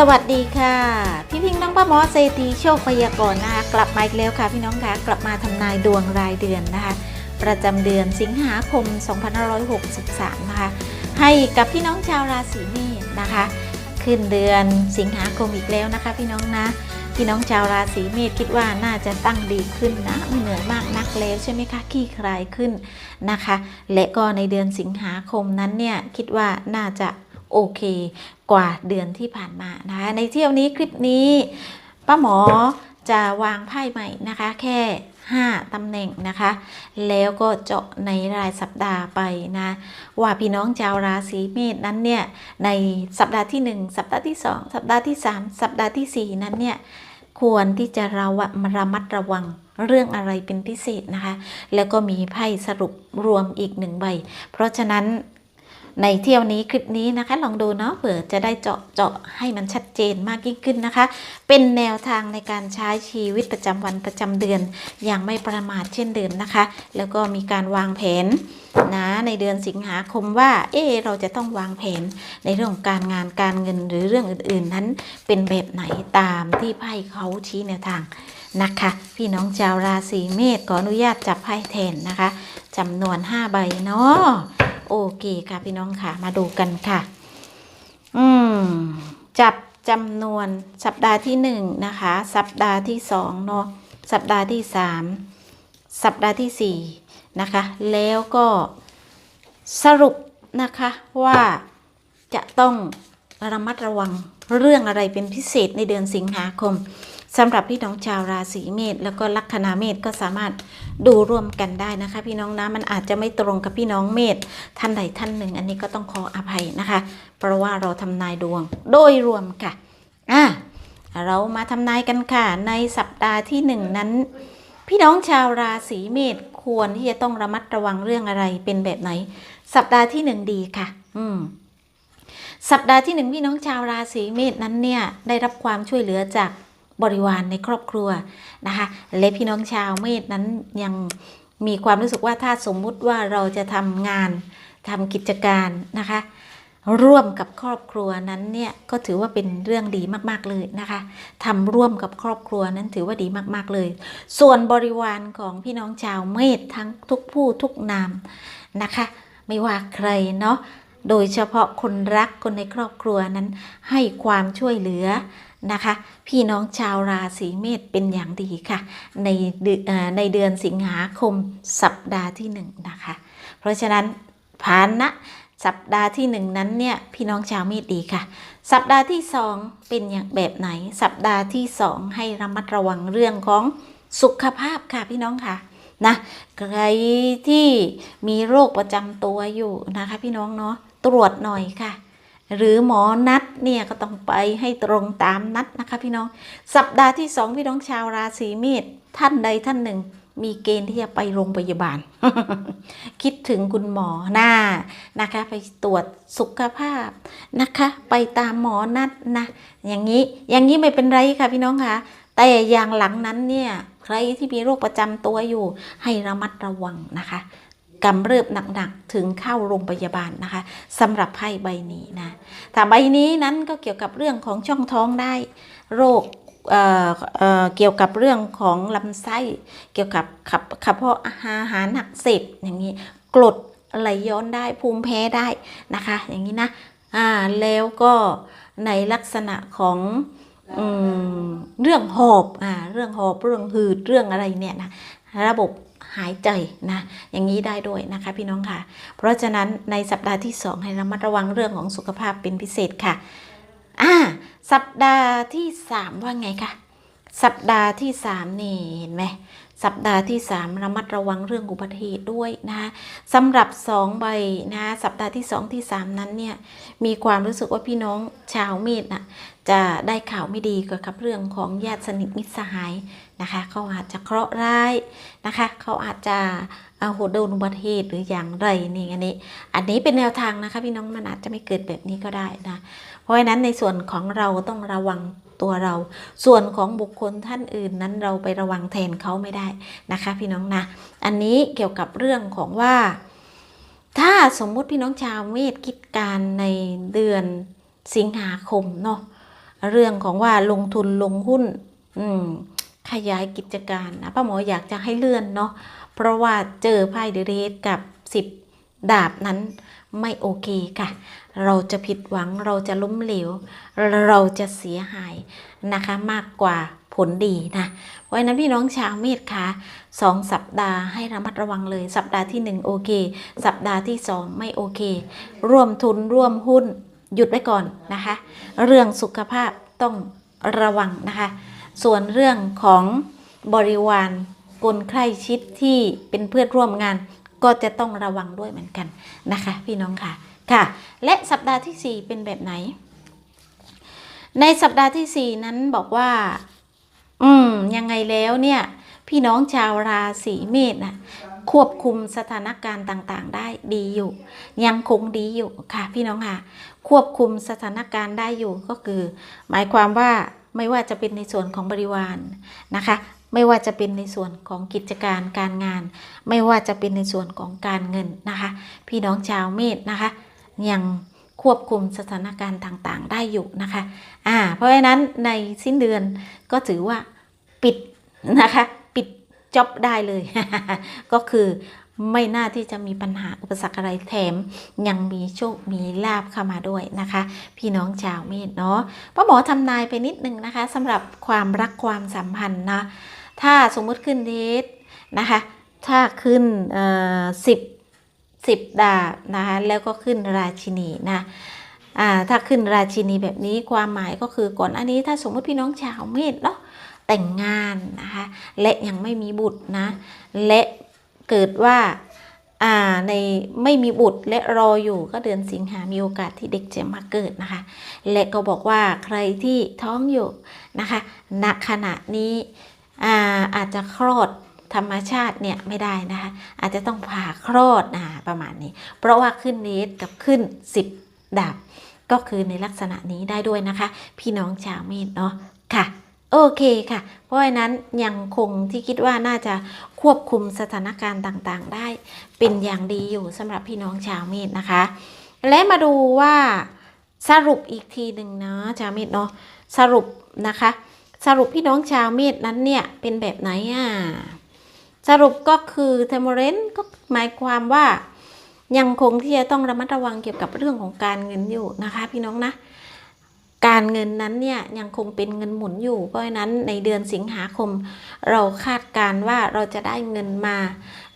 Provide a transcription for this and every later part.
สวัสดีค่ะ พี่พิงค์น้องป้าหมอเซตีโชคพยากรณ์นะคะกลับมาอีกแล้วค่ะพี่น้องคะกลับมาทำนายดวงรายเดือนนะคะ ประจำเดือนสิงหาคม 2563 นะคะ ให้กับพี่น้องชาวราศีเมษนะคะ ขึ้นเดือนสิงหาคมอีกแล้วนะคะ พี่น้องนะ พี่น้องชาวราศีเมษคิดว่าน่าจะตั้งดีขึ้นนะไม่เหนื่อยมากนักแล้วใช่ไหมคะขี้คลายขึ้นนะคะ และก็ในเดือนสิงหาคมนั้นเนี่ยคิดว่าน่าจะโอเค กว่าเดือนที่ผ่านมานะคะในเที่ยวนี้คลิปนี้ป้าหมอจะวางไพ่ใหม่นะคะแค่ 5ตำแหน่งนะคะ แล้วก็เจาะในรายสัปดาห์ไปนะว่าพี่น้องชาวราศีเมษนั้นเนี่ยในสัปดาห์ที่ 1 สัปดาห์ที่ 2 สัปดาห์ที่ 3 สัปดาห์ทีสี่4 นั้นเนี่ยควรที่จะระวะระมัดระวังเรื่องอะไรเป็นพิเศษนะคะ แล้วก็มีไพ่สรุปรวมอีกหนึ่งใบ เพราะฉะนั้น ในเที่ยวนี้คลิปนี้นะคะ ลองดูเนาะเผื่อจะได้เจาะเจาะให้มันชัดเจนมากยิ่งขึ้นนะคะ เป็นแนวทางในการใช้ชีวิตประจำวันประจำเดือน อย่างไม่ประมาทเช่นเดิมนะคะ แล้วก็มีการวางแผนนะในเดือนสิงหาคมว่า เอะเราจะต้องวางแผนในเรื่องของการงานการเงินหรือเรื่องอื่น ๆ นั้นเป็นแบบไหนตามที่ไพ่เขาชี้แนวทางนะคะ พี่น้องชาวราศีเมษขออนุญาตจับไพ่แทนนะคะจำนวน 5 ใบเนาะ โอเคค่ะพี่น้องค่ะ มาดูกันค่ะ อืม จับจำนวนสัปดาห์ที่หนึ่งนะคะ สัปดาห์ที่สองเนาะ สัปดาห์ที่สาม สัปดาห์ที่สี่นะคะ แล้วก็สรุปนะคะว่าจะต้องระมัดระวังเรื่องอะไรเป็นพิเศษในเดือนสิงหาคม สำหรับพี่น้องชาวราศีเมษแล้วก็ลัคนาเมษก็สามารถดูร่วมกันได้นะคะ พี่น้องนะมันอาจจะไม่ตรงกับพี่น้องเมษท่านใดท่านหนึ่ง อันนี้ก็ต้องขออภัยนะคะ เพราะว่าเราทำนายดวงโดยรวมค่ะอะเรามาทำนายกันค่ะ ในสัปดาห์ที่หนึ่งนั้น พี่น้องชาวราศีเมษควรที่จะต้องระมัดระวังเรื่องอะไรเป็นแบบไหน สัปดาห์ที่หนึ่งดีค่ะ อืมสัปดาห์ที่หนึ่งพี่น้องชาวราศีเมษนั้นเนี่ยได้รับความช่วยเหลือจาก บริวารในครอบครัวนะคะ และพี่น้องชาวเมษนั้นยังมีความรู้สึกว่าถ้าสมมุติว่าเราจะทำงานทำกิจการนะคะ ร่วมกับครอบครัวนั้นเนี่ยก็ถือว่าเป็นเรื่องดีมากๆเลยนะคะทำร่วมกับครอบครัวนั้นถือว่าดีมากๆเลย ส่วนบริวารของพี่น้องชาวเมษทั้งทุกผู้ทุกนามนะคะ ไม่ว่าใครเนาะโดยเฉพาะคนรักคนในครอบครัวนั้นให้ความช่วยเหลือ นะคะ พี่น้องชาวราศีเมษเป็นอย่างดีค่ะ ในในเดือนสิงหาคมสัปดาห์ที่หนึ่งนะคะ เพราะฉะนั้นผ่านนะสัปดาห์ที่หนึ่งนั้นเนี่ยพี่น้องชาวเมษดีค่ะ สัปดาห์ที่สองเป็นอย่างแบบไหน สัปดาห์ที่สองให้ระมัดระวังเรื่องของสุขภาพค่ะพี่น้องค่ะนะใครที่มีโรคประจำตัวอยู่นะคะ พี่น้องเนาะตรวจหน่อยค่ะ หรือหมอนัดเนี่ยก็ต้องไปให้ตรงตามนัดนะคะพี่น้อง สัปดาห์ที่สองพี่น้องชาวราศีเมษท่านใดท่านหนึ่ง มีเกณฑ์ที่จะไปโรงพยาบาล คิดถึงคุณหมอหน้านะคะ ไปตรวจสุขภาพนะคะ ไปตามหมอนัดนะ อย่างนี้อย่างนี้ไม่เป็นไรค่ะพี่น้องค่ะแต่อย่างหลังนั้นเนี่ยใครที่มีโรคประจำตัวอยู่ให้ระมัดระวังนะคะ กำเริบหนักๆถึงเข้าโรงพยาบาลนะคะสำหรับไพ่ใบนี้นะถ้าใบนี้นั้นก็เกี่ยวกับเรื่องของช่องท้องได้ โรคเอ่อเอ่อเกี่ยวกับเรื่องของลำไส้ เกี่ยวกับขับขับเพาะอาหารหนักเสบอย่างนี้กรดไหลย้อนได้ภูมิแพ้ได้นะคะ อย่างนี้นะอ่าแล้วก็ในลักษณะของอเรื่องหอบอ่าเรื่องหอบเรื่องหืดเรื่องอะไรเนี่ยนะระบบ หายใจนะอย่างนี้ได้ด้วยนะคะพี่น้องค่ะ เพราะฉะนั้นในสัปดาห์ที่ 2 ให้ระมัดระวังเรื่องของสุขภาพเป็นพิเศษค่ะอ่าสัปดาห์ที่ 3 ว่าไงคะสัปดาห์ที่ 3 นี่เห็นไหมสัปดาห์ที่ 3 ระมัดระวังเรื่องอุบัติเหตุด้วยนะคะสำหรับ 2 ใบนะสัปดาห์ที่ 2 ที่ 3 นั้นเนี่ยมีความรู้สึกว่าพี่น้องชาวเมษนะ จะได้ข่าวไม่ดีเกี่ยวกับเรื่องของญาติสนิทมิตรสหายนะคะเขาอาจจะเคราะห์ร้ายนะคะเขาอาจจะเอาโหโดนอุบัติเหตุหรืออย่างไรนี่อันนี้ อันนี้เป็นแนวทางนะคะพี่น้องมันอาจจะไม่เกิดแบบนี้ก็ได้นะเพราะฉะนั้นในส่วนของเราต้องระวังตัวเรา ส่วนของบุคคลท่านอื่นนั้นเราไประวังแทนเขาไม่ได้นะคะ พี่น้องนะ อันนี้เกี่ยวกับเรื่องของว่า ถ้าสมมุติพี่น้องชาวเมษคิดการในเดือนสิงหาคมเนาะ เรื่องของว่าลงทุนลงหุ้นขยายกิจการนะป้าหมออยากจะให้เลื่อนเนาะเพราะว่าเจอไพ่เดเรสกับสิบดาบนั้นไม่โอเคค่ะ เราจะผิดหวังเราจะล้มเหลว เราจะเสียหายนะคะมากกว่าผลดีนะเพราะนั้นพี่น้องชาวเมษค่ะสองสัปดาห์ให้ระมัดระวังเลย สัปดาห์ที่หนึ่งโอเค สัปดาห์ที่สองไม่โอเค ร่วมทุนร่วมหุ้น หยุดไว้ก่อนนะคะ เรื่องสุขภาพต้องระวังนะคะ ส่วนเรื่องของบริวารกลใกล้ชิดที่เป็นเพื่อนร่วมงาน ก็จะต้องระวังด้วยเหมือนกันนะคะ พี่น้องค่ะค่ะ และสัปดาห์ทีสี่4 เป็นแบบไหน ในสัปดาห์ทีสี่ 4 นั้นบอกว่า อืมยังไงแล้วเนี่ย พี่น้องชาวราศีเมษนะ ควบคุมสถานการณ์ต่างๆ ได้ดีอยู่ ยังคงดีอยู่ค่ะพี่น้องค่ะ ควบคุมสถานการณ์ได้อยู่ก็คือ หมายความว่าไม่ว่าจะเป็นในส่วนของบริวารนะคะ ไม่ว่าจะเป็นในส่วนของกิจการการงาน ไม่ว่าจะเป็นในส่วนของการเงินนะคะ พี่น้องชาวเมษนะคะ ยังควบคุมสถานการณ์ต่างๆ ได้อยู่นะคะอ่าเพราะฉะนั้นในสิ้นเดือนก็ถือว่าปิดนะคะ จ็อบได้เลย ก็คือไม่น่าที่จะมีปัญหาอุปสรรคอะไรแถม ยังมีโชคมีลาบเข้ามาด้วยนะคะ พี่น้องชาวเมษเนาะป้าหมอทำนายไปนิดนึงนะคะสำหรับความรักความสัมพันธ์นะถ้าสมมุติขึ้นเดทนะคะ ถ้าขึ้นสิบสิบดาบนะคะแล้วก็ขึ้นราชินีนะถ้าขึ้นราชินีแบบนี้ความหมายก็คือก่อนอันนี้ถ้าสมมติพี่น้องชาวเมษเนาะ แต่งงานนะคะและยังไม่มีบุตรนะและเกิดว่าอ่าในไม่มีบุตรและรออยู่ก็เดือนสิงหามีโอกาสที่เด็กจะมาเกิดนะคะ และก็บอกว่าใครที่ท้องอยู่นะคะณขณะนี้อาอาจจะคลอดธรรมชาติเนี่ยไม่ได้นะคะอาจจะต้องผ่าคลอดนะประมาณนี้ เพราะว่าขึ้นเนสกับขึ้น 10 ดาบ ก็คือในลักษณะนี้ได้ด้วยนะคะ พี่น้องชาวเมษเนาะค่ะ โอเคค่ะ เพราะฉะนั้นยังคงที่คิดว่าน่าจะควบคุมสถานการณ์ต่างๆ ได้ เป็นอย่างดีอยู่สำหรับพี่น้องชาวเมษนะคะ และมาดูว่าสรุปอีกทีหนึ่งเนาะชาวเมษเนาะสรุปนะคะ สรุปพี่น้องชาวเมษนั้นเนี่ยเป็นแบบไหนอะสรุปก็คือเทมเรนก็หมายความว่ายังคงที่จะต้องระมัดระวังเกี่ยวกับเรื่องของการเงินอยู่นะคะ พี่น้องนะ การเงินนั้นเนี่ยยังคงเป็นเงินหมุนอยู่ เพราะฉะนั้นในเดือนสิงหาคม เราคาดการว่าเราจะได้เงินมา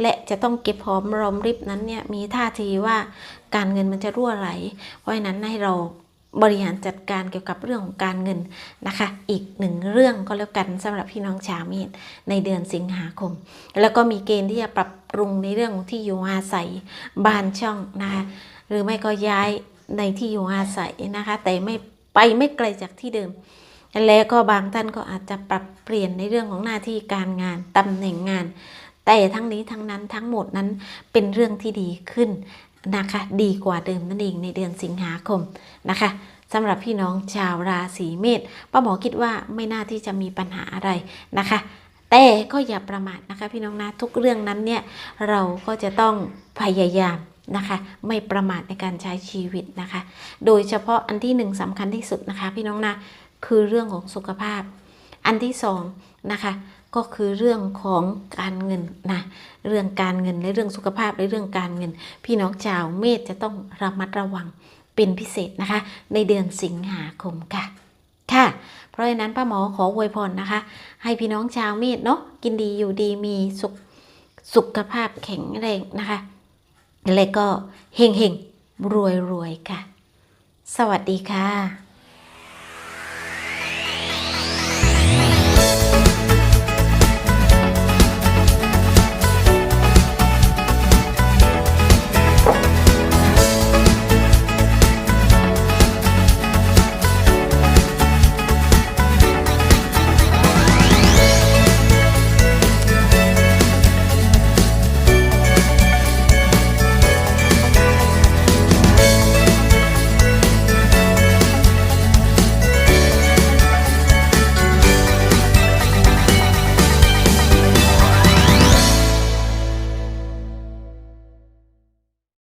และจะต้องเก็บหอมรอมริบนั้นเนี่ยมีท่าทีว่าการเงินมันจะรั่วไหล เพราะฉะนั้นให้เราบริหารจัดการเกี่ยวกับเรื่องของการเงินนะคะ อีกหนึ่งเรื่องก็แล้วกันสำหรับพี่น้องชาวเมษในเดือนสิงหาคม แล้วก็มีเกณฑ์ที่จะปรับปรุงในเรื่องของที่อยู่อาศัยบ้านช่องนะคะหรือไม่ก็ย้ายในที่อยู่อาศัยนะคะ แต่ไม่ ไปไม่ไกลจากที่เดิม แล้วก็บางท่านก็อาจจะปรับเปลี่ยนในเรื่องของหน้าที่การงานตำแหน่งงาน แต่ทั้งนี้ทั้งนั้นทั้งหมดนั้นเป็นเรื่องที่ดีขึ้นนะคะดีกว่าเดิมนั่นเองในเดือนสิงหาคมนะคะสำหรับพี่น้องชาวราศีเมษป้าหมอคิดว่าไม่น่าที่จะมีปัญหาอะไรนะคะ แต่ก็อย่าประมาทนะคะพี่น้องนะทุกเรื่องนั้นเนี่ยเราก็จะต้องพยายาม นะคะ ไม่ประมาทในการใช้ชีวิตนะคะ โดยเฉพาะอันที่หนึ่งสำคัญที่สุดนะคะ พี่น้องนะคือเรื่องของสุขภาพ อันที่สองนะคะก็คือเรื่องของการเงินนะเรื่องการเงินและเรื่องสุขภาพและเรื่องการเงิน พี่น้องชาวเมษจะต้องระมัดระวังเป็นพิเศษนะคะ ในเดือนสิงหาคมค่ะค่ะ เพราะฉะนั้นป้าหมอขออวยพรนะคะ ให้พี่น้องชาวเมษเนาะกินดีอยู่ดีมีสุขสุขภาพแข็งแรงนะคะ และก็เฮงเฮงรวยรวยค่ะ สวัสดีค่ะ